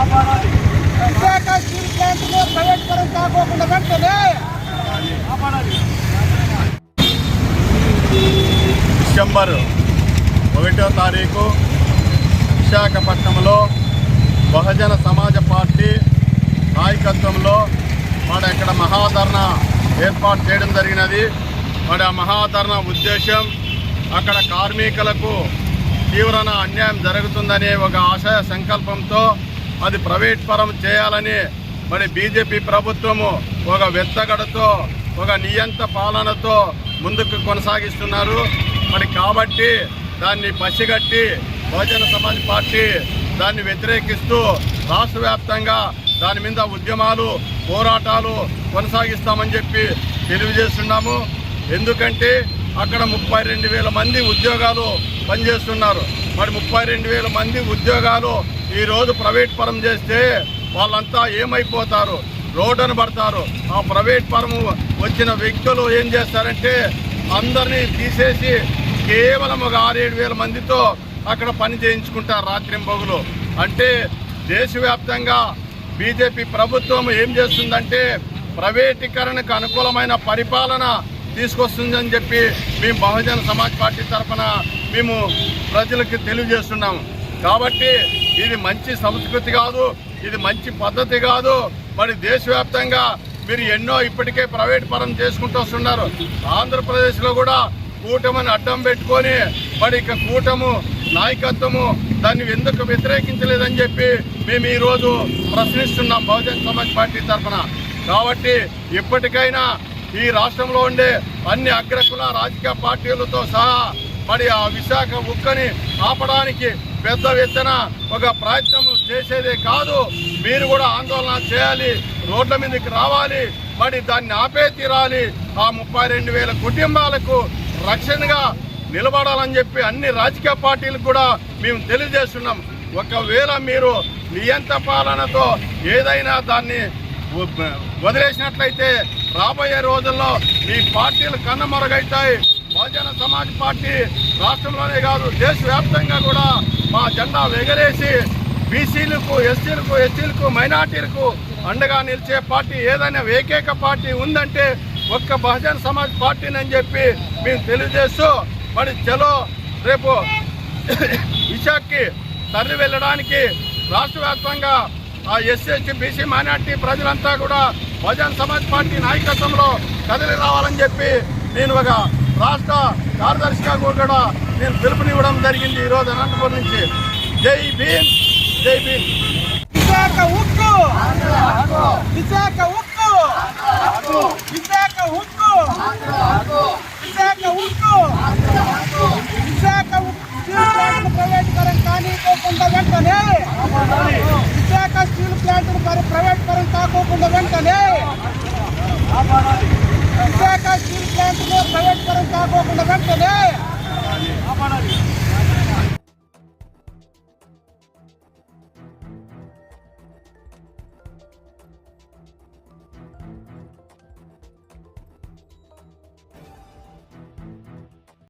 Visakha steel కాకోకుండా వెంటనే December ఒకటో తారీఖు విశాఖపట్నంలో బహుజన సమాజ పార్టీ నాయకత్వంలో మన ఇక్కడ మహాధరణ ఏర్పాటు చేయడం జరిగినది. మరి ఆ మహాధరణ ఉద్దేశం అక్కడ కార్మికులకు తీవ్రన అన్యాయం జరుగుతుందనే ఒక ఆశయ సంకల్పంతో అది ప్రైవేట్ పరం చేయాలని మరి బీజేపీ ప్రభుత్వము ఒక వెత్తగడతో ఒక నియంత పాలనతో ముందుకు కొనసాగిస్తున్నారు. మరి కాబట్టి దాన్ని పసిగట్టి బహుజన సమాజ్ పార్టీ దాన్ని వ్యతిరేకిస్తూ రాష్ట్ర వ్యాప్తంగా దాని మీద ఉద్యమాలు పోరాటాలు కొనసాగిస్తామని చెప్పి తెలియజేస్తున్నాము. ఎందుకంటే అక్కడ ముప్పై రెండు వేల మంది ఉద్యోగాలు పనిచేస్తున్నారు. మరి ముప్పై రెండు వేల మంది ఉద్యోగాలు ఈరోజు ప్రైవేట్ పరం చేస్తే వాళ్ళంతా ఏమైపోతారు? రోడ్డును పడతారు. ఆ ప్రైవేట్ పరము వచ్చిన వ్యక్తులు ఏం చేస్తారంటే అందరినీ తీసేసి కేవలం ఒక ఆరేడు వేల మందితో అక్కడ పని చేయించుకుంటారు రాత్రింబగులు అంటే దేశవ్యాప్తంగా బీజేపీ ప్రభుత్వం ఏం చేస్తుందంటే ప్రైవేటీకరణకు అనుకూలమైన పరిపాలన తీసుకొస్తుందని చెప్పి మేము బహుజన సమాజ్ పార్టీ తరఫున మేము ప్రజలకు తెలియజేస్తున్నాము. కాబట్టి ఇది మంచి సంస్కృతి కాదు ఇది మంచి పద్ధతి కాదు. మరి దేశవ్యాప్తంగా మీరు ఎన్నో ఇప్పటికే ప్రైవేట్ పరం చేసుకుంటూ వస్తున్నారు. ఆంధ్రప్రదేశ్లో కూడా కూటమిని అడ్డం పెట్టుకొని మరి ఇక కూటము నాయకత్వము దాన్ని ఎందుకు వ్యతిరేకించలేదని చెప్పి మేము ఈరోజు ప్రశ్నిస్తున్నాం బహుజన్ సమాజ్ పార్టీ తరఫున. కాబట్టి ఇప్పటికైనా ఈ రాష్ట్రంలో ఉండే అన్ని అగ్రకుల రాజకీయ పార్టీలతో సహా మరి ఆ విశాఖ ఉక్కని ఆపడానికి పెద్ద ఎత్తున ఒక ప్రయత్నం చేసేదే కాదు. మీరు కూడా ఆందోళన చేయాలి. రోడ్ల మీదకి రావాలి. మరి దాన్ని ఆపే తీరాలి. ఆ ముప్పై రెండు వేల కుటుంబాలకు రక్షణగా నిలబడాలని చెప్పి అన్ని రాజకీయ పార్టీలకు కూడా మేము తెలియజేస్తున్నాం. ఒకవేళ మీరు నియంత పాలనతో ఏదైనా దాన్ని వదిలేసినట్లయితే రాబోయే రోజుల్లో మీ పార్టీలు కన్నమరుగైతాయి. బహుజన సమాజ్ పార్టీ రాష్ట్రంలోనే కాదు దేశవ్యాప్తంగా కూడా మా జెండా ఎగరేసి బీసీలకు ఎస్సీలకు ఎస్టీలకు మైనార్టీలకు అండగా నిలిచే పార్టీ ఏదైనా ఏకైక పార్టీ ఉందంటే ఒక్క బహుజన సమాజ్ పార్టీనని అని చెప్పి మేము తెలియజేస్తూ మరి చలో రేపు విశాఖకి తరలి వెళ్ళడానికి రాష్ట్ర వ్యాప్తంగా ఆ ఎస్సీ బీసీ మైనార్టీ ప్రజలంతా కూడా బహుజన్ సమాజ్ పార్టీ నాయకత్వంలో కదిలి రావాలని చెప్పి నేను ఒక రాష్ట్ర కార్యదర్శిగా కూడా నేను పిలుపునివ్వడం జరిగింది ఈరోజు అనంతపురం నుంచి. జై భీమ్ జై భీమ్. విశాఖ ఉక్కు! విశాఖ ఉక్కు! విశాఖ ఉక్కు! విశాఖ ఉక్కు! విశాఖ ఉక్కు! స్టీల్ ప్లాంట్ ప్రైవేటీకరణ కానీకోకుండా వెంటనే! విశాఖ స్టీల్ ప్లాంట్ ప్రైవేటీకరణ కాకోకుండా వెంటనే! విశాఖ స్టీల్ ప్లాంట్ ప్రైవేటీకరణ కాకోకుండా వెంటనే!